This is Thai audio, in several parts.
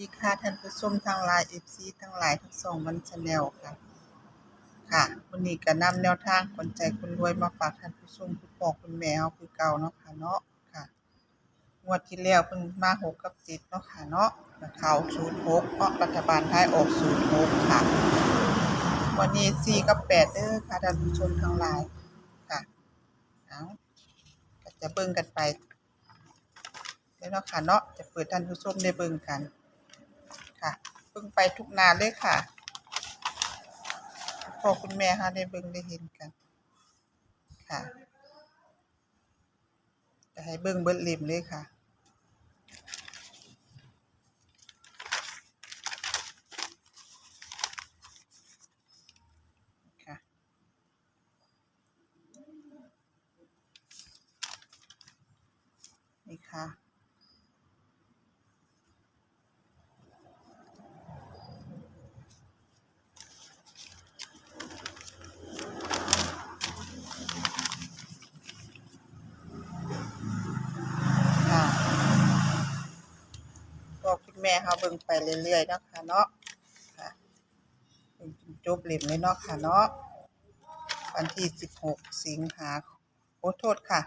ดีค่ะท่านผู้ชมทางไลน์ FC ทั้งหลายทั้งสองมันชาแนลค่ะ ค่ะวันนี้ก็นำแนวทางคนใจคนรวยมาฝากท่านผู้ชมคุณพ่อคุณแม่เฮาคือเก่าเนาะค่ะเนาะค่ะงวดที่แล้วเพิ่งมา6กับ7เนาะค่ะเนาะแล้วเข้า06เนาะรัฐบาลไทยออก06ค่ะ วันนี้4กับ8เด้อค่ะท่านผู้ชมทั้งหลายค่ะเอาจะเบิ่งกันไปเด้อเนาะค่ะเนาะจะเปิดท่านผู้ชมได้เบิ่งกัน ค่ะเบิ่งไปทุกนาเลยค่ะพ่อคุณแม่ค่ะได้เบิ่งได้เห็นกัน ค่ะจะให้เบิ่งเบิดเล่มเลยค่ะค่ะนี่ค่ะ ม่เขาเบิ่งไปเรื่อยๆเนาะค่ะเนาะค่ะเบิ่งจนจบเล่มเลยเนาะค่ะเนาะวันที่สิบหกสิงหาโอ้โทษค่ะ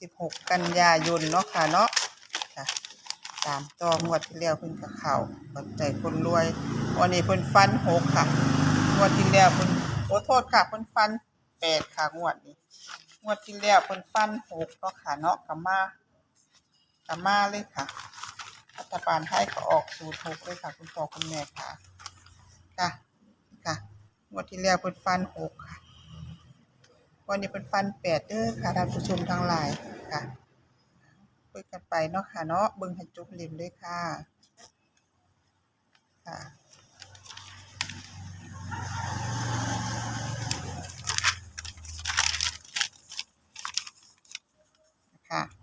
สิบหกกันยายนเนาะค่ะเนาะค่ะตามตองวดที่แล้วเพิ่นกับเขาปัจใจคนรวยวันนี้เพิ่นฟันหกค่ะงวดที่แล้วเพิ่นโอ้โทษค่ะเพิ่นฟันแปดค่ะงวดนี้งวดที่แล้วเพิ่นฟันหกเนาะค่ะเนาะกับมา กามาเลยค่ะ รัฐบาลไทยก็ออกสูตรหกเลยค่ะ คุณพ่อคุณแม่ค่ะค่ะค่ะงวดที่แล้วเป็นฟันหกค่ะวันนี้เป็นฟันแปดเด้อค่ะท่านผู้ชมทั้งหลายค่ะเปิดกันไปเนาะค่ะเนาะเบิ่งให้จบเล่มเลยค่ะค่ะค่ะ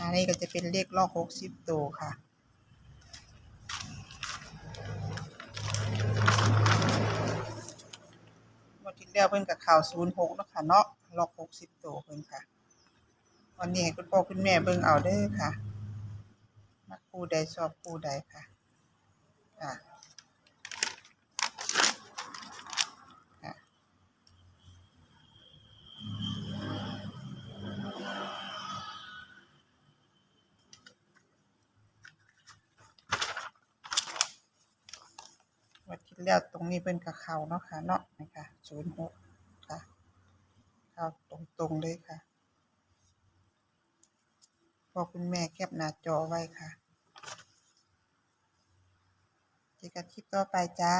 อันนี้ก็จะเป็นเลขลอกหกสิบตัวค่ะ วันที่แล้วเพิ่นกับข่าวศูนย์หกเนาะค่ะเนาะลอกหกสิบตัวเพิ่นค่ะ วันนี้ให้คุณพ่อคุณแม่เบิ่งเอาเด้อค่ะ มักผู้ใดชอบคู่ใดค่ะ อะ ค่ะ วัดที่ แล้วตรงนี้เป็นกับเขาเนาะค่ะเนาะนะคะศูนย์หกค่ะเข้าตรงๆเลยค่ะพอคุณแม่แคบหน้าจอไว้ค่ะเจอกันคลิปต่อไปจ้า